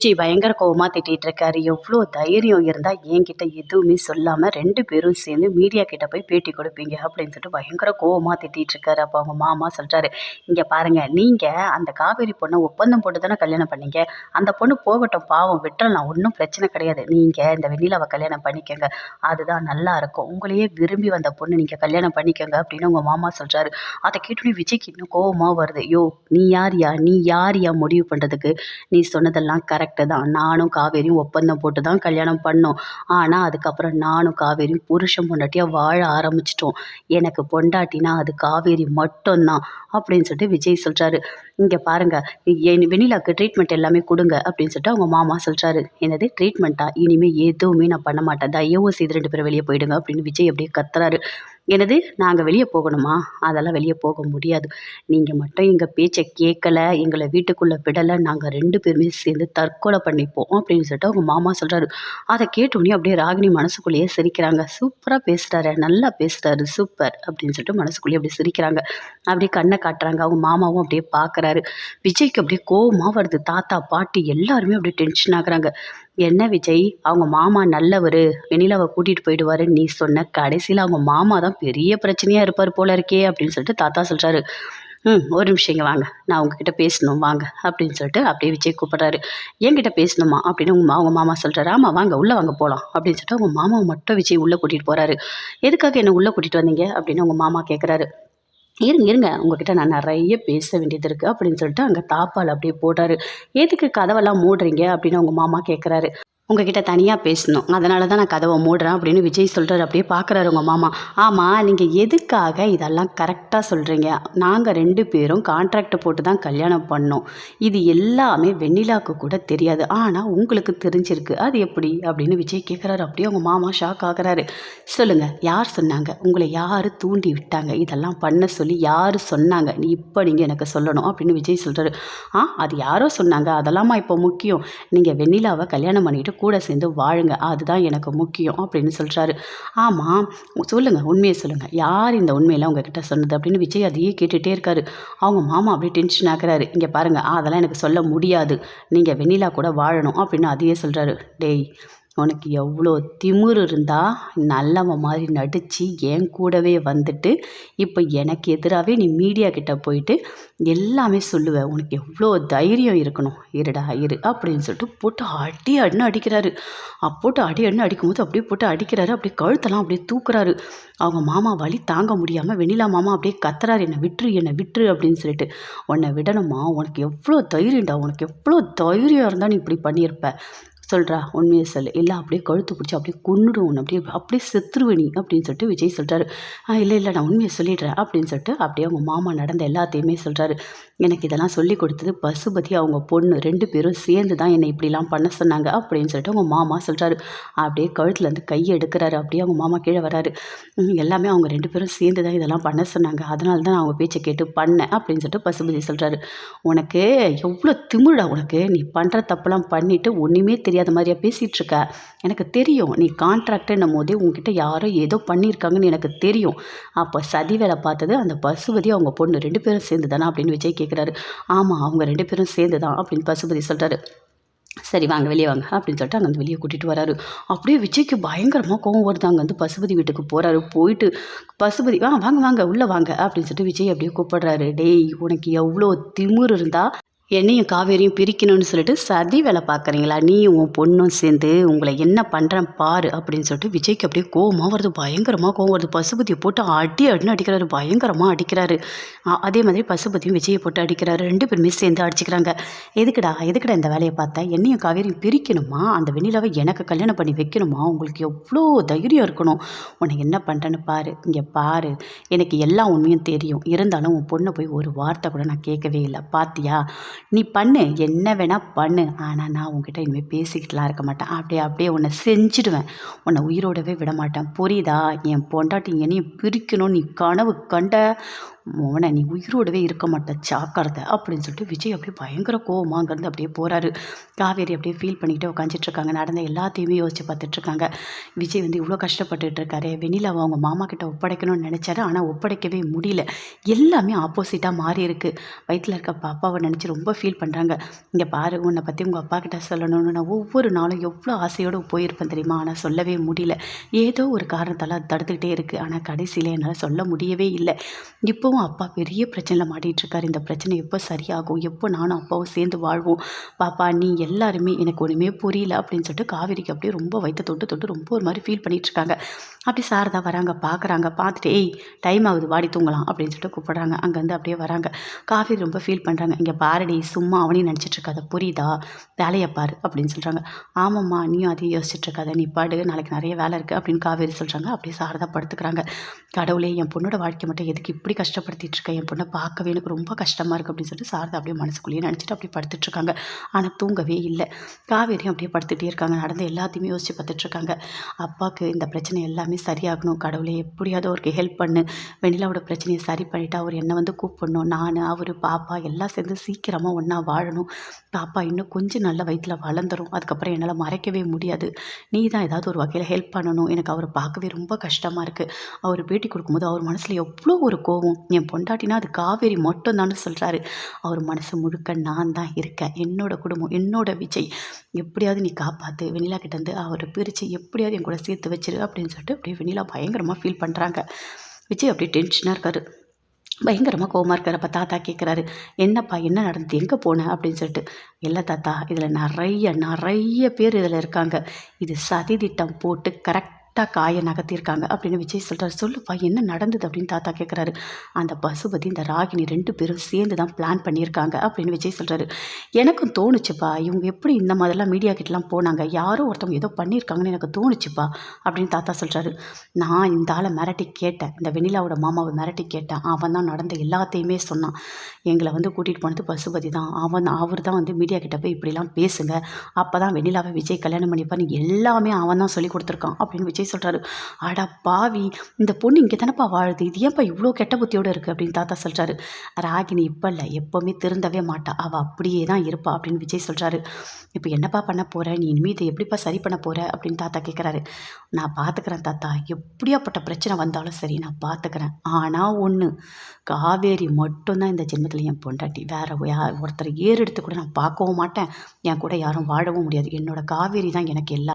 G பயங்கர கோவமாக திட்டிகிட்டு இருக்காரு எவ்வளோ தைரியம் இருந்தால் என்கிட்ட எதுவுமே சொல்லாமல் ரெண்டு பேரும் சேர்ந்து மீடியா கிட்ட போய் பேட்டி கொடுப்பீங்க அப்படின்னு சொல்லிட்டு பயங்கர கோவமாக திட்டிகிட்டு இருக்காரு அப்போ அவங்க மாமா சொல்கிறாரு இங்கே பாருங்கள் நீங்கள் அந்த காவேரி பொண்ணை ஒப்பந்தம் போட்டு தானே கல்யாணம் பண்ணீங்க. அந்த பொண்ணு போகட்டும் பாவம் விட்டுறலாம். ஒன்றும் பிரச்சனை கிடையாது. நீங்கள் இந்த வெண்ணிலாவை கல்யாணம் பண்ணிக்கோங்க. அதுதான் நல்லா இருக்கும். உங்களையே விரும்பி வந்த பொண்ணு நீங்கள் கல்யாணம் பண்ணிக்கோங்க அப்படின்னு உங்கள் மாமா சொல்கிறாரு அதை கேட்டோன்னே விஜய்க்கு இன்னும் கோவமாக வருது. யோ நீ யார் யா? நீ யார் யா? முடிவு பண்ணுறதுக்கு நீ சொன்னதெல்லாம் கரெக்ட் கரெக்டு தான். நானும் காவேரியும் ஒப்பந்தம் போட்டு தான் கல்யாணம் பண்ணோம். ஆனால் அதுக்கப்புறம் நானும் காவேரியும் புருஷன் பொண்டாட்டியாக வாழ ஆரம்பிச்சிட்டோம். எனக்கு பொண்டாட்டினா அது காவேரி மட்டும்தான் அப்படின்னு சொல்லிட்டு விஜய் சொல்கிறாரு இங்கே பாருங்கள் என் வெண்ணிலாவுக்கு ட்ரீட்மெண்ட் எல்லாமே கொடுங்க அப்படின்னு சொல்லிட்டு அவங்க மாமா சொல்கிறாரு என்னது ட்ரீட்மெண்ட்டா இனிமேல் எதுவுமே நான் பண்ண மாட்டேன். தயவு செய்து ரெண்டு பேரும் வெளியே போயிடுங்க அப்படின்னு விஜய் அப்படியே கத்துறாரு. எனது நாங்கள் வெளியே போகணுமா? அதெல்லாம் வெளியே போக முடியாது. நீங்கள் மட்டும் எங்கள் பேச்சை கேட்கல எங்களை வீட்டுக்குள்ளே விடலை நாங்கள் ரெண்டு பேருமே சேர்ந்து தற்கொலை பண்ணிப்போம் அப்படின்னு சொல்லிட்டு அவங்க மாமா சொல்கிறாரு அதை கேட்டோடனே அப்படியே ராகினி மனசுக்குள்ளேயே சிரிக்கிறாங்க. சூப்பராக பேசுகிறாரு நல்லா பேசுகிறாரு சூப்பர் அப்படின்னு சொல்லிட்டு மனசுக்குள்ளேயே அப்படியே சிரிக்கிறாங்க. அப்படியே கண்ணை காட்டுறாங்க. அவங்க மாமாவும் அப்படியே பார்க்குறாரு விஜய்க்கு அப்படியே கோவமாக வருது. தாத்தா பாட்டி எல்லாருமே அப்படியே டென்ஷன் ஆகுறாங்க. என்ன விஜய்? அவங்க மாமா நல்லவர். வெண்ணிலாவை கூட்டிகிட்டு போயிடுவாரு நீ சொன்ன கடைசியில் அவங்க மாமா தான் பெரிய பிரச்சனையாக இருப்பார் போல இருக்கே அப்படின்னு சொல்லிட்டு தாத்தா சொல்கிறாரு ம் ஒரு நிமிஷம் இங்கே வாங்க. நான் உங்ககிட்ட பேசணும். வாங்க. அப்படின்னு சொல்லிட்டு அப்படியே விஜய் கூப்பிட்றாரு. என்கிட்ட பேசணுமா? அப்படின்னு உங்க அவங்க மாமா சொல்கிறாரு ஆமாம் வாங்க. உள்ளே வாங்க. போகலாம் அப்படின்னு சொல்லிட்டு அவங்க மாமாவை மட்டும் விஜய் உள்ளே கூட்டிகிட்டு போகிறாரு எதுக்காக என்னை உள்ளே கூட்டிகிட்டு வந்தீங்க? அப்படின்னு உங்கள் மாமா கேட்குறாரு இருங்க இருங்க. உங்ககிட்ட நான் நிறைய பேச வேண்டியது இருக்குது அப்படின்னு சொல்லிட்டு அங்கே தாப்பால் அப்படியே போடுறாரு எதுக்கு கதவெல்லாம் மூடுறீங்க அப்படின்னு அவங்க மாமா கேட்குறாரு உங்ககிட்ட தனியாக பேசணும். அதனால தான் நான் கதவை மூடுறேன் அப்படின்னு விஜய் சொல்கிறார் அப்படியே பார்க்குறாரு உங்கள் மாமா. ஆமாம் நீங்கள் எதுக்காக இதெல்லாம் கரெக்டாக சொல்கிறீங்க நாங்கள் ரெண்டு பேரும் கான்ட்ராக்ட் போட்டு தான் கல்யாணம் பண்ணோம். இது எல்லாமே வெண்ணிலாவுக்கு கூட தெரியாது. ஆனால் உங்களுக்கு தெரிஞ்சிருக்கு. அது எப்படி? அப்படின்னு விஜய் கேட்குறாரு அப்படியே உங்கள் மாமா ஷாக் ஆகுறாரு. சொல்லுங்கள் யார் சொன்னாங்க? உங்களை யார் தூண்டி விட்டாங்க? இதெல்லாம் பண்ண சொல்லி யார் சொன்னாங்க? நீ இப்போ நீங்கள் எனக்கு சொல்லணும் அப்படின்னு விஜய் சொல்கிறாரு ஆ அது யாரோ சொன்னாங்க. அதெல்லாமா இப்போ முக்கியம். நீங்கள் வெண்ணிலாவை கல்யாணம் பண்ணிவிட்டு கூட சேர்ந்து வாழுங்க. அதுதான் எனக்கு முக்கியம் அப்படின்னு சொல்கிறாரு ஆமாம் சொல்லுங்கள் உண்மையை சொல்லுங்கள் யார் இந்த உண்மையெல்லாம் உங்ககிட்ட சொன்னது அப்படின்னு விஜய் அதையே கேட்டுகிட்டே இருக்காரு. அவங்க மாமா அப்படியே டென்ஷன் ஆகிறாரு இங்கே பாருங்கள் அதெல்லாம் எனக்கு சொல்ல முடியாது. நீங்கள் வெண்ணிலா கூட வாழணும் அப்படின்னு அதையே சொல்கிறாரு டேய் உனக்கு எவ்வளோ திமிரு இருந்தால் நல்லவன் மாதிரி நடித்து என் கூடவே வந்துட்டு இப்போ எனக்கு எதிராகவே நீ மீடியா கிட்டே போயிட்டு எல்லாமே சொல்லுவேன் உனக்கு எவ்வளோ தைரியம் இருக்கணும். இருடா இரு அப்படின்னு சொல்லிட்டு போட்டு அடி அடின்னு அடிக்கிறாரு. போட்டு அடி அடின்னு அடிக்கும்போது அப்படியே போட்டு அடிக்கிறாரு. அப்படியே கழுத்தெல்லாம் அப்படியே தூக்குறாரு. அவங்க மாமா வழி தாங்க முடியாமல் வெண்ணிலா மாமா அப்படியே கத்துறாரு. என்னை விட்டுரு என்னை விட்டுரு அப்படின்னு சொல்லிட்டு. உன்னை விடணுமா? உனக்கு எவ்வளோ தைரியம்டா. உனக்கு எவ்வளோ தைரியம் இருந்தால் நீ இப்படி பண்ணியிருப்ப. சொல்கிறா உண்மையை சொல்லு. இல்லை அப்படியே கழுத்து பிடிச்சி அப்படியே கொண்டுடுவோம் அப்படியே அப்படியே செத்துருவேணி அப்படின்னு சொல்லிட்டு விஜய் சொல்கிறாரு இல்லை இல்லை நான் உண்மையை சொல்லிடுறேன் அப்படின்னு சொல்லிட்டு அப்படியே அவங்க மாமா நடந்த எல்லாத்தையுமே சொல்கிறாரு எனக்கு இதெல்லாம் சொல்லி கொடுத்தது பசுபதி அவங்க பொண்ணு ரெண்டு பேரும் சேர்ந்து தான் என்னை இப்படிலாம் பண்ண சொன்னாங்க அப்படின்னு சொல்லிட்டு அவங்க மாமா சொல்கிறாரு அப்படியே கழுத்துலேருந்து கை எடுக்கிறாரு. அப்படியே அவங்க மாமா கீழே வராரு. எல்லாமே அவங்க ரெண்டு பேரும் சேர்ந்து தான் இதெல்லாம் பண்ண சொன்னாங்க. அதனால தான் நான் அவங்க பேச்சை கேட்டு பண்ணேன் அப்படின்னு சொல்லிட்டு பசுபதி சொல்கிறாரு உனக்கு எவ்வளோ திமிழா உனக்கு. நீ பண்ணுற தப்பெல்லாம் பண்ணிவிட்டு ஒன்றுமே தெரியும் மாதிரியா பேசிகிட்டு இருக்க எனக்கு தெரியும் நீ கான்ட்ராக்டுன்னும் போதே உங்ககிட்ட யாரோ ஏதோ பண்ணியிருக்காங்கன்னு எனக்கு தெரியும். அப்போ சதி வேலை பார்த்தது அந்த பசுபதி அவங்க பொண்ணு ரெண்டு பேரும் சேர்ந்து தானே அப்படின்னு விஜய் கேட்குறாரு. ஆமாம் அவங்க ரெண்டு பேரும் சேர்ந்து தான் அப்படின்னு பசுபதி சொல்கிறாரு சரி வாங்க வெளியே வாங்க அப்படின்னு சொல்லிட்டு அங்கே வந்து வெளியே கூட்டிகிட்டு வராரு. அப்படியே விஜய்க்கு பயங்கரமாக கோவம் வருது. அங்கே வந்து பசுபதி வீட்டுக்கு போகிறாரு போயிட்டு பசுபதி ஆ வாங்க வாங்க உள்ளே வாங்க அப்படின்னு சொல்லிட்டு விஜய் அப்படியே கூப்பிடுறாரு. டேய் உனக்கு எவ்வளோ திமுர் இருந்தால் என்னையும் காவேரியும் பிரிக்கணும்னு சொல்லிட்டு சதி வேலை பார்க்குறீங்களா? நீயும் உன் பொண்ணும் சேர்ந்து உங்களை என்ன பண்ணுறேன் பாரு அப்படின்னு சொல்லிட்டு விஜய்க்கு அப்படியே கோவமாக வருது. பயங்கரமாக கோவம் வருது. பசுபதியை போட்டு அடி அடின்னு அடிக்கிறாரு. பயங்கரமாக அடிக்கிறாரு. அதே மாதிரி பசுபதியும் விஜயை போட்டு அடிக்கிறாரு. ரெண்டு பேருமே சேர்ந்து அடிச்சுக்கிறாங்க. எதுக்குடா எதுக்குடா இந்த வேலையை பார்த்தா? என்னையும் காவேரியும் பிரிக்கணுமா? அந்த வெண்ணிலாவை எனக்கு கல்யாணம் பண்ணி வைக்கணுமா? உங்களுக்கு எவ்வளோ தைரியம் இருக்கணும்? உனக்கு என்ன பண்ணுறேன்னு பாரு. இங்கே பாரு. எனக்கு எல்லா உண்மையும் தெரியும். இருந்தாலும் உன் பொண்ணை போய் ஒரு வார்த்தை கூட நான் கேட்கவே இல்லை. பார்த்தியா நீ பண்ணு என்ன வேணால் பண்ணு. ஆனால் நான் உங்ககிட்ட இனிமேல் பேசிக்கிட்டுலாம் இருக்க மாட்டேன். அப்படியே அப்படியே உன்னை செஞ்சுடுவேன். உன்னை உயிரோடவே விட மாட்டேன். புரியுதா? என் பொண்டாட்டி என்னையும் பிரிக்கணும். நீ கனவு கண்ட மோனை நீ உயிரோடவே இருக்க மாட்ட சாக்கிறத அப்படின்னு சொல்லிட்டு விஜய் அப்படியே பயங்கர கோவமாங்கிறது அப்படியே போகிறாரு காவேரி அப்படியே ஃபீல் பண்ணிக்கிட்டே உட்காந்துட்டு இருக்காங்க. நடந்த எல்லாத்தையுமே யோசிச்சு பார்த்துட்ருக்காங்க விஜய் வந்து இவ்வளோ கஷ்டப்பட்டுட்டு இருக்காரு. வெண்ணிலாவை அவங்க மாமா கிட்ட ஒப்படைக்கணும்னு நினச்சாரு. ஆனால் ஒப்படைக்கவே முடியல. எல்லாமே ஆப்போசிட்டாக மாறி இருக்கு. வயிற்றில் இருக்க பாப்பாவை நினச்சி ரொம்ப ஃபீல் பண்ணுறாங்க இங்கே பாரு உன்னை பற்றி உங்கள் அப்பா கிட்ட சொல்லணும்னு நான் ஒவ்வொரு நாளும் எவ்வளோ ஆசையோடு போயிருப்பேன் தெரியுமா? ஆனால் சொல்லவே முடியல. ஏதோ ஒரு காரணத்தால் அது தடுத்துக்கிட்டே இருக்குது ஆனால் கடைசியில் என்னால் சொல்ல முடியவே இல்லை. இப்போவும் அப்பா பெரிய பிரச்சனையில் மாட்டிகிட்ருக்காரு. இந்த பிரச்சனை எப்போ சரியாகும்? எப்போ நானும் அப்பாவும் சேர்ந்து வாழ்வோம்? பாப்பா நீ எல்லாருமே எனக்கு ஒன்றுமே புரியல அப்படின்னு சொல்லிட்டு காவேரிக்கு அப்படியே ரொம்ப வயிற்று தொட்டு தொட்டு ரொம்ப ஒரு மாதிரி ஃபீல் பண்ணிகிட்ருக்காங்க. இருக்காங்க அப்படி சாரதா வராங்க பார்க்குறாங்க பார்த்துட்டு ஏய் டைம் ஆகுது வாடி தூங்கலாம் அப்படின்னு சொல்லிட்டு கூப்பிட்றாங்க. அங்கேருந்து அப்படியே வராங்க. காவேரி ரொம்ப ஃபீல் பண்ணுறாங்க இங்கே பாரடி சும்மா அவனையும் நினச்சிட்டு இருக்காத புரியுதா? வேலையை பாரு அப்படின்னு சொல்கிறாங்க ஆமாம்மா நீயும் அதையும் யோசிச்சுட்ருக்காத நீ பாடு நாளைக்கு நிறைய வேலை இருக்குது அப்படின்னு காவேரி சொல்கிறாங்க அப்படியே சாரதா படுத்துக்கிறாங்க. கடவுளே என் பொண்ணோட வாழ்க்கை மட்டும் எதுக்கு இப்படி கஷ்டப்படுத்திட்டு இருக்கேன் என் பொண்ணை பார்க்கவே எனக்கு ரொம்ப கஷ்டமாக இருக்குது அப்படின்னு சொல்லிட்டு சாரதா அப்படியே மனசுக்குள்ளேயே நினச்சிட்டு அப்படியே படுத்துட்ருக்காங்க ஆனால் தூங்கவே இல்லை. காவேரியும் அப்படியே படுத்துகிட்டே இருக்காங்க. நடந்த எல்லாத்தையுமே யோசிச்சு பார்த்துட்ருக்காங்க அப்பாவுக்கு இந்த பிரச்சனை எல்லாமே சரியாகணும். கடவுளே எப்படியாவது அவருக்கு ஹெல்ப் பண்ணு. வெண்ணிலாவோட பிரச்சனையை சரி பண்ணிவிட்டு அவர் என்னை வந்து கூப்பிடணும். நான் அவர் பாப்பா எல்லாம் சேர்ந்து சீக்கிரமாக ஒன்றா வாழணும். பாப்பா இன்னும் கொஞ்சம் நல்ல வயிற்றில் வளர்ந்துரும். அதுக்கப்புறம் என்னால் மறைக்கவே முடியாது. நீ தான் ஏதாவது ஒரு வகையில் ஹெல்ப் பண்ணணும். எனக்கு அவரை பார்க்கவே ரொம்ப கஷ்டமாக இருக்குது அவர் பேட்டி கொடுக்கும்போது அவர் மனசில் எவ்வளோ ஒரு கோவம். என் பொண்டாட்டினா அது காவேரி மட்டும் தானே சொல்கிறாரு அவர் மனசு முழுக்க நான் தான் இருக்கேன். என்னோட குடும்பம் என்னோட விஜய். எப்படியாவது நீ காப்பாற்று வெண்ணிலா கிட்டேருந்து அவரை பிரித்து எப்படியாவது என் கூட சேர்த்து வச்சிரு அப்படின்னு சொல்லிட்டு அப்படியே வெண்ணிலா பயங்கரமாக ஃபீல் பண்ணுறாங்க விஜய் அப்படியே டென்ஷனாக இருக்காரு. பயங்கரமாக கோவமாக இருக்கார். தாத்தா கேட்குறாரு என்னப்பா என்ன நடந்தது? எங்கே போன? அப்படின்னு சொல்லிட்டு இல்லை தாத்தா இதில் நிறைய நிறைய பேர் இதில் இருக்காங்க. இது சதி திட்டம் போட்டு கரெக்ட் காயை நகர்த்தியிருக்காங்க அப்படின்னு விஜய் சொல்கிறார் சொல்லுப்பா என்ன நடந்தது அப்படின்னு தாத்தா கேட்குறாரு அந்த பசுபதி இந்த ராகினி ரெண்டு பேரும் சேர்ந்து தான் பிளான் பண்ணியிருக்காங்க அப்படின்னு விஜய் சொல்கிறாரு எனக்கும் தோணுச்சுப்பா இவங்க எப்படி இந்த மாதிரிலாம் மீடியா கிட்டலாம் போனாங்க யாரோ ஒருத்தவங்க ஏதோ பண்ணியிருக்காங்கன்னு எனக்கு தோணுச்சுப்பா அப்படின்னு தாத்தா சொல்கிறாரு நான் இந்த ஆளை மிரட்டி கேட்டேன். இந்த வெண்ணிலாவோட மாமாவை மிரட்டி கேட்டேன். அவன் தான் நடந்த எல்லாத்தையுமே சொன்னான். எங்களை வந்து கூட்டிகிட்டு போனது பசுபதி தான். அவன் அவர் தான் வந்து மீடியா கிட்ட போய் இப்படிலாம் பேசுங்க. அப்போ தான் வெண்ணிலாவை விஜய் கல்யாணம் பண்ணிப்பான்னு எல்லாமே அவன் தான் சொல்லி கொடுத்துருக்கான் அப்படின்னு விஜய் சொல்கிறாரு அடா பாவி இந்த பொண்ணு இங்கே தானப்பா வாழுது இது ஏன்ப்பா இவ்வளோ கெட்ட புத்தியோடு இருக்குது அப்படின்னு தாத்தா சொல்கிறாரு ராகினி இப்போ இல்லை எப்போவுமே திருந்தவே மாட்டா. அவள் அப்படியே தான் இருப்பா அப்படின்னு விஜய் சொல்கிறாரு இப்போ என்னப்பா பண்ண போகிற நீ இனிமேல் இதை எப்படிப்பா சரி பண்ண போகிற அப்படின்னு தாத்தா கேட்குறாரு நான் பார்த்துக்கிறேன் தாத்தா. எப்படியாப்பட்ட பிரச்சனை வந்தாலும் சரி நான் பார்த்துக்கிறேன் ஆனால் ஒன்று காவேரி மட்டும்தான் இந்த ஜென்மத்தில் என் பொண்டாட்டி. வேறு யார் ஒருத்தர் ஏறெடுத்து கூட நான் பார்க்கவும் மாட்டேன். என் கூட யாரும் வாழவும் முடியாது. என்னோட காவேரி தான் எனக்கு எல்லாம்